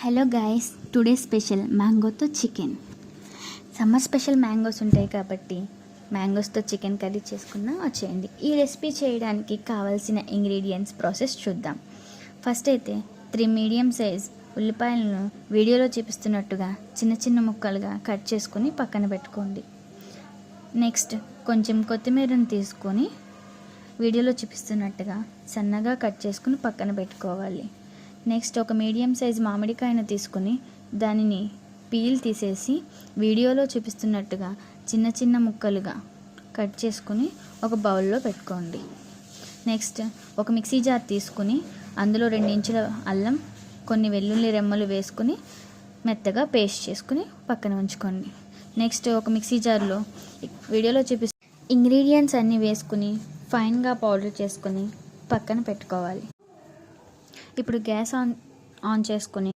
Hello guys today special మ్యాంగోతో chicken. Summer special mangoes ఉంటాయి కాబట్టి మ్యాంగోస్తో చికెన్ కర్రీ చేసుకున్నా వచ్చేయండి. ఈ రెసిపీ చేయడానికి కావాల్సిన ఇంగ్రీడియంట్స్ ప్రాసెస్ చూద్దాం. ఫస్ట్ అయితే త్రీ మీడియం సైజ్ ఉల్లిపాయలను వీడియోలో చూపిస్తున్నట్టుగా చిన్న చిన్న ముక్కలుగా కట్ చేసుకొని పక్కన పెట్టుకోండి. నెక్స్ట్ కొంచెం కొత్తిమీరను తీసుకొని వీడియోలో చూపిస్తున్నట్టుగా సన్నగా కట్ చేసుకుని పక్కన పెట్టుకోవాలి. నెక్స్ట్ ఒక మీడియం సైజ్ మామిడికాయను తీసుకుని దానిని పీల్ తీసేసి వీడియోలో చూపిస్తున్నట్టుగా చిన్న చిన్న ముక్కలుగా కట్ చేసుకుని ఒక బౌల్లో పెట్టుకోండి. నెక్స్ట్ ఒక మిక్సీ జార్ తీసుకుని అందులో రెండు ఇంచుల అల్లం కొన్ని వెల్లుల్లి రెమ్మలు వేసుకుని మెత్తగా పేస్ట్ చేసుకుని పక్కన ఉంచుకోండి. నెక్స్ట్ ఒక మిక్సీ జార్లో వీడియోలో చూపి ఇంగ్రీడియంట్స్ అన్నీ వేసుకుని ఫైన్గా పౌడర్ చేసుకుని పక్కన పెట్టుకోవాలి. ఇప్పుడు గ్యాస్ ఆన్ ఆన్ చేసుకుని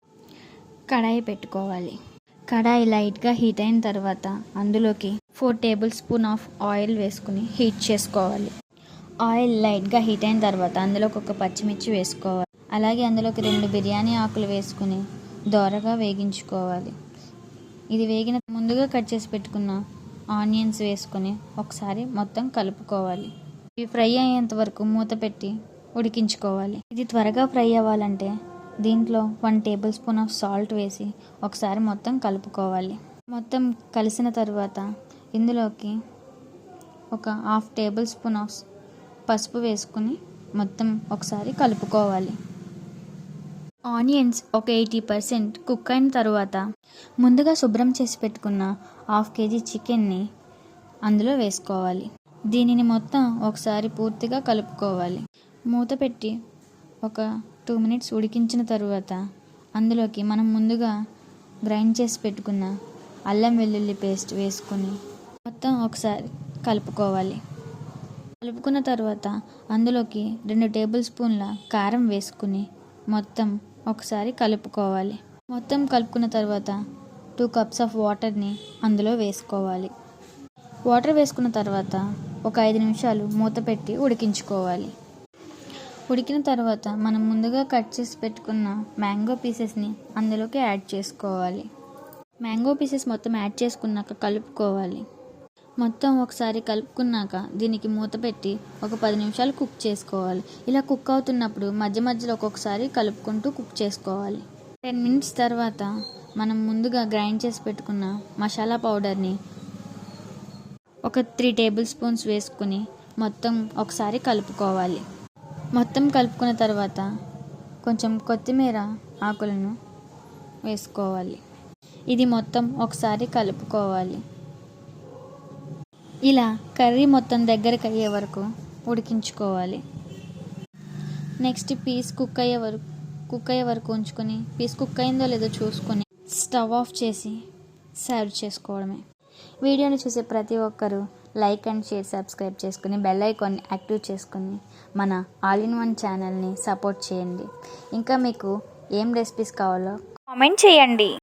కడాయి పెట్టుకోవాలి. కడాయి లైట్గా హీట్ అయిన తర్వాత అందులోకి four table spoon of oil వేసుకుని హీట్ చేసుకోవాలి. ఆయిల్ లైట్గా హీట్ అయిన తర్వాత అందులోకి ఒక పచ్చిమిర్చి వేసుకోవాలి. అలాగే అందులోకి రెండు బిర్యానీ ఆకులు వేసుకుని దోరగా వేగించుకోవాలి. ఇది వేగిన ముందుగా కట్ చేసి పెట్టుకున్న ఆనియన్స్ వేసుకొని ఒకసారి మొత్తం కలుపుకోవాలి. ఇవి ఫ్రై అయ్యేంత వరకు మూత పెట్టి ఉడికించుకోవాలి. ఇది త్వరగా ఫ్రై అవ్వాలంటే దీంట్లో one table spoon of salt వేసి ఒకసారి మొత్తం కలుపుకోవాలి. మొత్తం కలిసిన తర్వాత ఇందులోకి ఒక హాఫ్ టేబుల్ స్పూన్ ఆఫ్ పసుపు వేసుకుని మొత్తం ఒకసారి కలుపుకోవాలి. ఆనియన్స్ ఒక ఎయిటీ పర్సెంట్ కుక్ అయిన తర్వాత ముందుగా శుభ్రం చేసి పెట్టుకున్న హాఫ్ కేజీ చికెన్ని అందులో వేసుకోవాలి. దీనిని మొత్తం ఒకసారి పూర్తిగా కలుపుకోవాలి. మూత పెట్టి ఒక టూ మినిట్స్ ఉడికించిన తరువాత అందులోకి మనం ముందుగా గ్రైండ్ చేసి పెట్టుకున్న అల్లం వెల్లుల్లి పేస్ట్ వేసుకొని మొత్తం ఒకసారి కలుపుకోవాలి. కలుపుకున్న తర్వాత అందులోకి రెండు టేబుల్ స్పూన్ల కారం వేసుకుని మొత్తం ఒకసారి కలుపుకోవాలి. మొత్తం కలుపుకున్న తర్వాత టూ కప్స్ ఆఫ్ వాటర్ని అందులో వేసుకోవాలి. వాటర్ వేసుకున్న తర్వాత ఒక ఐదు నిమిషాలు మూత పెట్టి ఉడికించుకోవాలి. ఉడికిన తర్వాత మనం ముందుగా కట్ చేసి పెట్టుకున్న మ్యాంగో పీసెస్ని అందులోకి యాడ్ చేసుకోవాలి. మ్యాంగో పీసెస్ మొత్తం యాడ్ చేసుకున్నాక కలుపుకోవాలి. మొత్తం ఒకసారి కలుపుకున్నాక దీనికి మూత పెట్టి ఒక పది నిమిషాలు కుక్ చేసుకోవాలి. ఇలా కుక్ అవుతున్నప్పుడు మధ్య మధ్యలో ఒక్కొక్కసారి కలుపుకుంటూ కుక్ చేసుకోవాలి. టెన్ మినిట్స్ తర్వాత మనం ముందుగా గ్రైండ్ చేసి పెట్టుకున్న మసాలా పౌడర్ని ఒక త్రీ టేబుల్ స్పూన్స్ వేసుకుని మొత్తం ఒకసారి కలుపుకోవాలి. మొత్తం కలుపుకున్న తర్వాత కొంచెం కొత్తిమీర ఆకులను వేసుకోవాలి. ఇది మొత్తం ఒకసారి కలుపుకోవాలి. ఇలా కర్రీ మొత్తం దగ్గరకు అయ్యే వరకు ఉడికించుకోవాలి. నెక్స్ట్ పీస్ కుక్ అయ్యే వరకు కుక్ అయ్యే వరకు ఉంచుకొని పీస్ కుక్ అయిందో లేదో చూసుకొని స్టవ్ ఆఫ్ చేసి సర్వ్ చేసుకోవడమే. వీడియోని చూసే ప్రతి ఒక్కరూ లైక్ అండ్ షేర్ సబ్స్క్రైబ్ చేసుకుని బెల్ ఐకాన్ని యాక్టివ్ చేసుకుని మన ఆల్ ఇన్ వన్ ఛానల్ని సపోర్ట్ చేయండి. ఇంకా మీకు ఏం రెసిపీస్ కావాలో కామెంట్ చేయండి.